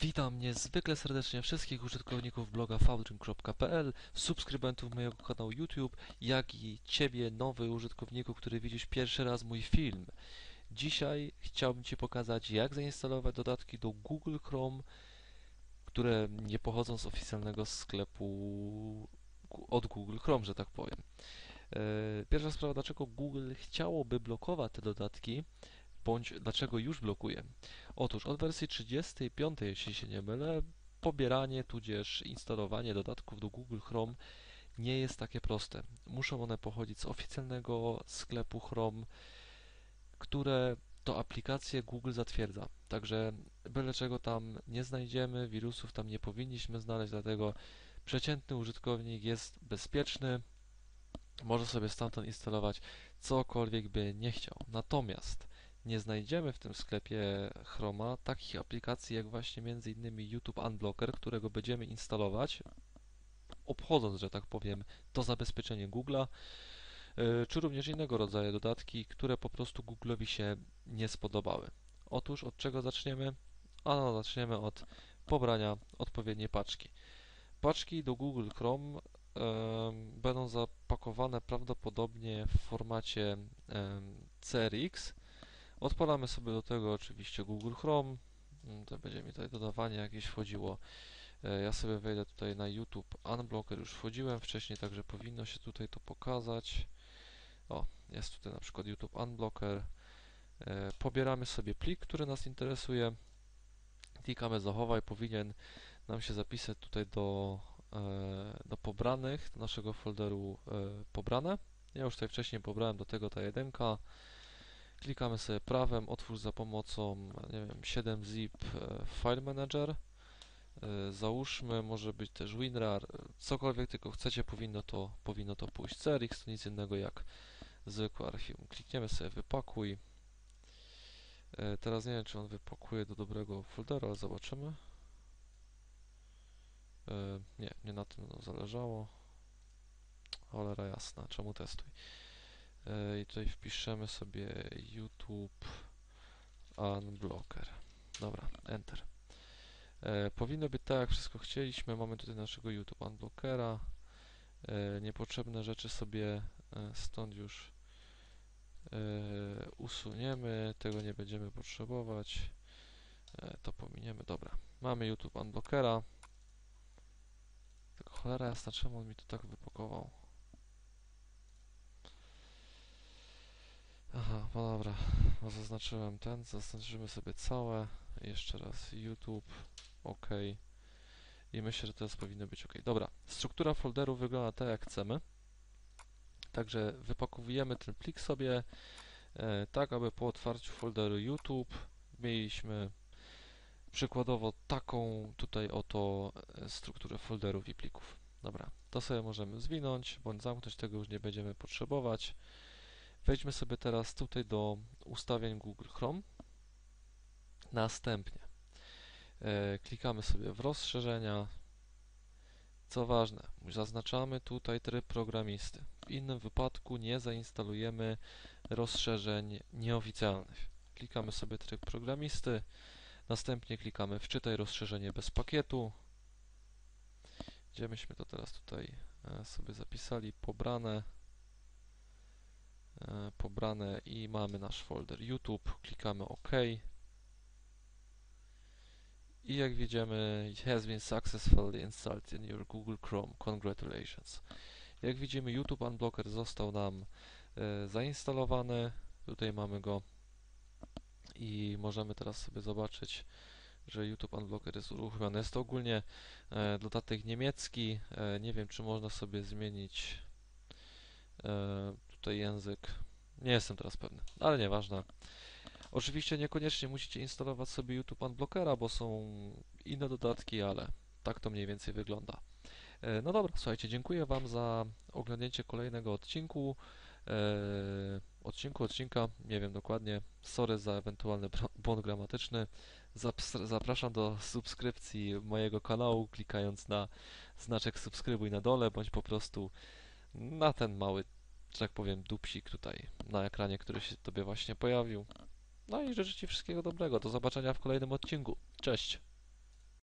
Witam niezwykle serdecznie wszystkich użytkowników bloga foundring.pl, subskrybentów mojego kanału YouTube, jak i Ciebie, nowy użytkowniku, który widzisz pierwszy raz mój film. Dzisiaj chciałbym Ci pokazać, jak zainstalować dodatki do Google Chrome, które nie pochodzą z oficjalnego sklepu od Google Chrome, że tak powiem. E, pierwsza sprawa, dlaczego Google chciałoby blokować te dodatki, bądź dlaczego już blokuje. Otóż od wersji 35, jeśli się nie mylę, pobieranie tudzież instalowanie dodatków do Google Chrome nie jest takie proste. Muszą one pochodzić z oficjalnego sklepu Chrome, które to aplikacje Google zatwierdza. Także byle czego tam nie znajdziemy, wirusów tam nie powinniśmy znaleźć, dlatego przeciętny użytkownik jest bezpieczny, może sobie stamtąd instalować cokolwiek by nie chciał. Natomiast nie znajdziemy w tym sklepie Chroma takich aplikacji jak właśnie m.in. YouTube Unblocker, którego będziemy instalować, obchodząc, że tak powiem, to zabezpieczenie Google'a, e, czy również innego rodzaju dodatki, które po prostu Google'owi się nie spodobały. Otóż od czego zaczniemy? A no, zaczniemy od pobrania odpowiedniej paczki. Paczki do Google Chrome będą zapakowane prawdopodobnie w formacie CRX. Odpalamy sobie do tego oczywiście Google Chrome. Mm, to będzie mi tutaj dodawanie jakieś wchodziło. E, ja sobie wejdę tutaj na YouTube Unblocker, już wchodziłem wcześniej, także powinno się tutaj to pokazać. O, jest tutaj na przykład YouTube Unblocker. E, pobieramy sobie plik, który nas interesuje. Klikamy zachowaj, powinien nam się zapisać tutaj do E, do pobranych, do naszego folderu pobrane. Ja już tutaj wcześniej pobrałem do tego ta jedynka. Klikamy sobie prawem, otwórz za pomocą, nie wiem, 7-zip e, File Manager. Załóżmy, może być też WinRAR, cokolwiek tylko chcecie, powinno to, powinno to pójść. CRX to nic innego jak zwykłe archiwum. Klikniemy sobie wypakuj. Teraz nie wiem, czy on wypakuje do dobrego folderu, ale zobaczymy. E, nie, nie na tym zależało. Cholera jasna, czemu testuj? E, I tutaj wpiszemy sobie YouTube Unblocker. Dobra, Enter. E, powinno być tak, jak wszystko chcieliśmy. Mamy tutaj naszego YouTube Unblockera. Niepotrzebne rzeczy sobie stąd już usuniemy. Tego nie będziemy potrzebować. To pominiemy. Dobra, mamy YouTube Unblockera. Tylko cholera jasna, czemu on mi to tak wypakował? No dobra, no zaznaczyłem ten, zaznaczymy sobie całe, jeszcze raz YouTube, OK i myślę, że teraz powinno być OK. Dobra, struktura folderu wygląda tak jak chcemy, także wypakowujemy ten plik sobie e, tak, aby po otwarciu folderu YouTube mieliśmy przykładowo taką tutaj oto e, strukturę folderów i plików. Dobra, to sobie możemy zwinąć, bądź zamknąć, tego już nie będziemy potrzebować. Wejdźmy sobie teraz tutaj do ustawień Google Chrome. Następnie e, klikamy sobie w rozszerzenia. Co ważne, zaznaczamy tutaj tryb programisty. W innym wypadku nie zainstalujemy rozszerzeń nieoficjalnych. Klikamy sobie tryb programisty. Następnie klikamy wczytaj rozszerzenie bez pakietu. Gdzie myśmy to teraz tutaj e, sobie zapisali? Pobrane. E, pobrane i mamy nasz folder YouTube. Klikamy OK. I jak widzimy, it has been successfully installed in your Google Chrome. Congratulations. Jak widzimy, YouTube Unblocker został nam e, zainstalowany. Tutaj mamy go i możemy teraz sobie zobaczyć, że YouTube Unblocker jest uruchomiony. Jest to ogólnie e, dodatek niemiecki. E, nie wiem, czy można sobie zmienić e, tutaj język. Nie jestem teraz pewny, ale nieważne. Oczywiście niekoniecznie musicie instalować sobie YouTube Unblockera, bo są inne dodatki, ale tak to mniej więcej wygląda. E, no dobra, słuchajcie, dziękuję Wam za oglądnięcie kolejnego odcinku. E, odcinku, odcinka, nie wiem dokładnie. Sorry za ewentualny błąd gramatyczny. Zapraszam do subskrypcji mojego kanału, klikając na znaczek subskrybuj na dole, bądź po prostu na ten mały, że tak powiem, dupsik tutaj na ekranie, który się Tobie właśnie pojawił. No i życzę Ci wszystkiego dobrego. Do zobaczenia w kolejnym odcinku. Cześć!